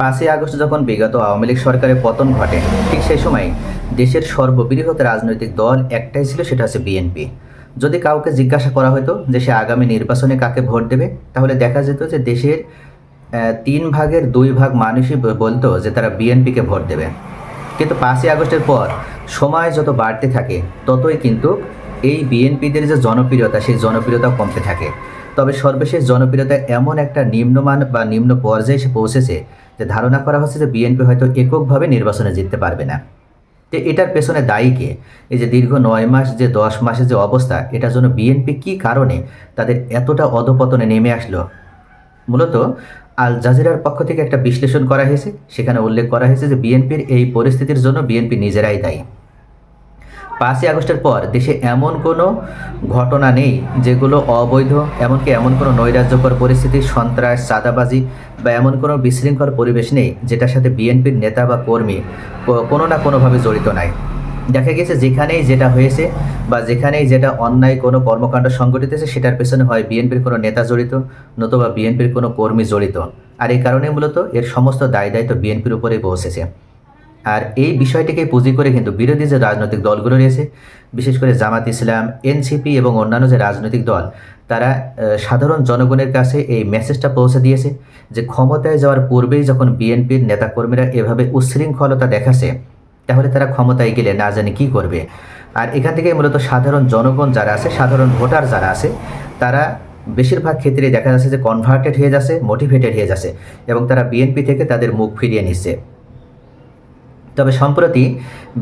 পাঁচই আগস্ট যখন বিগত আওয়ামী লীগ সরকারের পতন ঘটে, ঠিক সেই সময় দেশের সর্ববৃহৎ রাজনৈতিক দল একটাই ছিল, সেটা হচ্ছে বিএনপি। যদি কাউকে জিজ্ঞাসা করা হতো যে সে আগামী নির্বাচনে কাকে ভোট দেবে, তাহলে দেখা যেত যে দেশের তিন ভাগের দুই ভাগ মানুষই বলতো যে তারা বিএনপিকে ভোট দেবে। কিন্তু পাঁচই আগস্টের পর সময় যত বাড়তে থাকে, ততই কিন্তু এই বিএনপিদের যে জনপ্রিয়তা, সেই জনপ্রিয়তা কমতে থাকে। তবে সর্বশেষ জনপ্রিয়তা এমন একটা নিম্নমান বা নিম্ন পর্যায়ে এসে পৌঁছেছে যে ধারণা করা হচ্ছে যে বিএনপি হয়তো এককভাবে নির্বাচনে জিততে পারবে না। তো এটার পেছনে দায়ী কে? এই যে দীর্ঘ নয় মাস, যে দশ মাসের যে অবস্থা, এটার জন্য বিএনপি কী কারণে তাদের এতটা অধপতনে নেমে আসলো? মূলত আল জাজিরার পক্ষ থেকে একটা বিশ্লেষণ করা হয়েছে। সেখানে উল্লেখ করা হয়েছে যে বিএনপির এই পরিস্থিতির জন্য বিএনপি নিজেরাই দায়ী। পাঁচই আগস্টের পর দেশে এমন কোনো ঘটনা নেই যেগুলো অবৈধ, এমনকি এমন কোনো নৈরাজ্যকর পরিস্থিতি, সন্ত্রাস, চাঁদাবাজি বা এমন কোনো বিশৃঙ্খল পরিবেশ নেই যেটার সাথে বিএনপির নেতা বা কর্মী কোনো না কোনোভাবে জড়িত নাই। দেখা গেছে যেখানেই যেটা হয়েছে বা যেখানেই যেটা অন্যায় কোনো কর্মকাণ্ড সংঘটিত হয়েছে, সেটার পেছনে হয় বিএনপির কোনো নেতা জড়িত নতুবা বিএনপির কোনো কর্মী জড়িত। আর এই কারণে মূলত এর সমস্ত দায় দায়িত্ব বিএনপির উপরেই পৌঁছেছে আর এই বিষয়টিকে পুঁজি করে কিন্তু বিরোধী যে রাজনৈতিক দলগুলো রয়েছে, বিশেষ করে জামাত ইসলাম, এনসিপি এবং অন্যান্য যে রাজনৈতিক দল, তারা সাধারণ জনগণের কাছে এই মেসেজটা পৌঁছে দিয়েছে যে ক্ষমতায় যাওয়ার পূর্বেই যখন বিএনপির নেতাকর্মীরা এভাবে উচ্ছৃঙ্খলতা দেখাচ্ছে, তাহলে তারা ক্ষমতায় গেলে না জানি কী করবে। আর এখান থেকে মূলত সাধারণ জনগণ যারা আছে, সাধারণ ভোটার যারা আছে, তারা বেশিরভাগ ক্ষেত্রে দেখা যাচ্ছে যে কনভার্টেড হয়ে যাচ্ছে মোটিভেটেড হয়ে যাচ্ছে এবং তারা বিএনপি থেকে তাদের মুখ ফিরিয়ে নিচ্ছে। তবে সম্প্রতি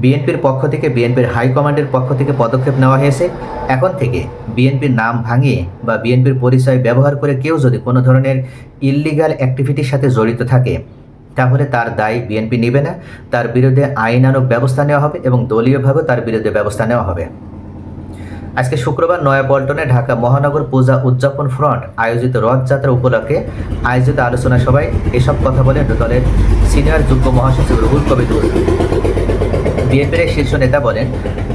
বিএনপির পক্ষ থেকে, বিএনপির হাইকমান্ডের পক্ষ থেকে পদক্ষেপ নেওয়া হয়েছে। এখন থেকে বিএনপির নাম ভাঙিয়ে বা বিএনপির পরিচয় ব্যবহার করে কেউ যদি কোনো ধরনের ইলিগাল অ্যাক্টিভিটির সাথে জড়িত থাকে, তাহলে তার দায় বিএনপি নেবে না। তার বিরুদ্ধে আইনানুক ব্যবস্থা নেওয়া হবে এবং দলীয়ভাবে তার বিরুদ্ধে ব্যবস্থা নেওয়া হবে। আজকে শুক্রবার নয়াপল্টনে ঢাকা মহানগর পূজা উদযাপন ফ্রন্ট আয়োজিত রথযাত্রা উপলক্ষে আয়োজিত আলোচনা সভায় এসব কথা বলেন দলের সিনিয়র যুগ্ম মহাসচিব রুহুল কবির বিএনপির শীর্ষ নেতা বলেন,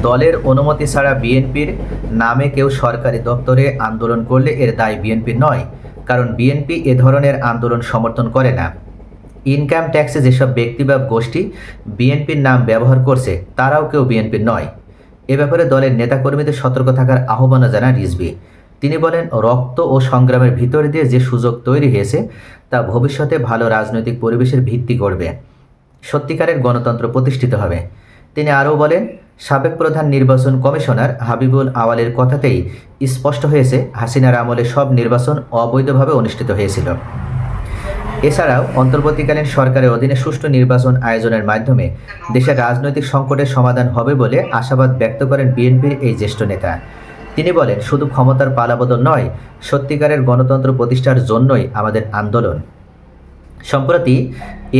দলের অনুমতি ছাড়া বিএনপির নামে কেউ সরকারি দপ্তরে আন্দোলন করলে এর দায় বিএনপির নয়, কারণ বিএনপি এ ধরনের আন্দোলন সমর্থন করে না। ইনকাম ট্যাক্সে যেসব ব্যক্তি বা গোষ্ঠী বিএনপির নাম ব্যবহার করছে, তারাও কেউ বিএনপির নয়। এ ব্যাপারে দলের নেতাকর্মীদের সতর্ক থাকার আহ্বানও জানান রিজভি। তিনি বলেন, রক্ত ও সংগ্রামের ভিতর দিয়ে যে সুযোগ তৈরি হয়েছে, তা ভবিষ্যতে ভালো রাজনৈতিক পরিবেশের ভিত্তি করবে সত্যিকারের গণতন্ত্র প্রতিষ্ঠিত হবে। তিনি আরও বলেন, সাবেক প্রধান নির্বাচন কমিশনার হাবিবুল আওয়ালের কথাতেই স্পষ্ট হয়েছে, হাসিনার আমলে সব নির্বাচন অবৈধভাবে অনুষ্ঠিত হয়েছিল। এছাড়াও অন্তর্বর্তীকালীন সরকারের অধীনে সুষ্ঠু নির্বাচন আয়োজনের মাধ্যমে দেশের রাজনৈতিক সংকটের সমাধান হবে বলে আশাবাদ ব্যক্ত করেন বিএনপির এই জ্যেষ্ঠ নেতা। তিনি বলেন, শুধু ক্ষমতার পালাবদল নয়, সত্যিকারের গণতন্ত্র প্রতিষ্ঠার জন্যই আমাদের আন্দোলন। সম্প্রতি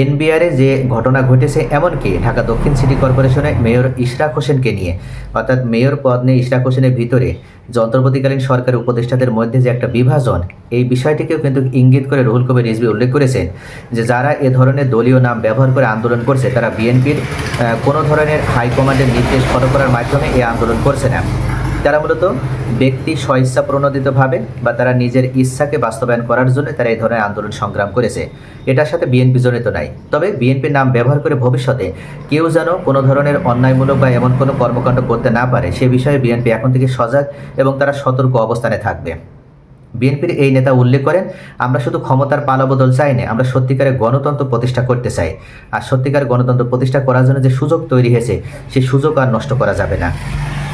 এনবিআরে যে ঘটনা ঘটেছে, এমনকি ঢাকা দক্ষিণ সিটি কর্পোরেশনে মেয়র ইশরাক হোসেনকে নিয়ে, অর্থাৎ মেয়র পদ নিয়ে ইশরাক হোসেনের ভিতরে যন্ত্রপতিকালীন সরকারের উপদেষ্টাদের মধ্যে যে একটা বিভাজন, এই বিষয়টিকেও কিন্তু ইঙ্গিত করে রুহুল কবির রিজভি উল্লেখ করেছেন যে যারা এ ধরনের দলীয় নাম ব্যবহার করে আন্দোলন করছে, তারা বিএনপির কোনো ধরনের হাইকমান্ডের নির্দেশ ফলো করার মাধ্যমে এই আন্দোলন করছে না। তারা মূলত ব্যক্তি স্বইচ্ছা প্রণোদিতভাবে বা তারা নিজের ইচ্ছাকে বাস্তবায়ন করার জন্য তারা এই ধরনের আন্দোলন সংগ্রাম করেছে। এটার সাথে বিএনপি জড়িত নাই। তবে বিএনপির নাম ব্যবহার করে ভবিষ্যতে কেউ যেন কোনো ধরনের অন্যায়মূলক বা এমন কোনো কর্মকাণ্ড করতে না পারে, সে বিষয়ে বিএনপি এখন থেকে সজাগ এবং তারা সতর্ক অবস্থানে থাকবে। বিএনপির এই নেতা উল্লেখ করেন, আমরা শুধু ক্ষমতার পালাবদল চাই না, আমরা সত্যিকারের গণতন্ত্র প্রতিষ্ঠা করতে চাই। আর সত্যিকার গণতন্ত্র প্রতিষ্ঠা করার জন্য যে সুযোগ তৈরি হয়েছে সেই সুযোগ আর নষ্ট করা যাবে না।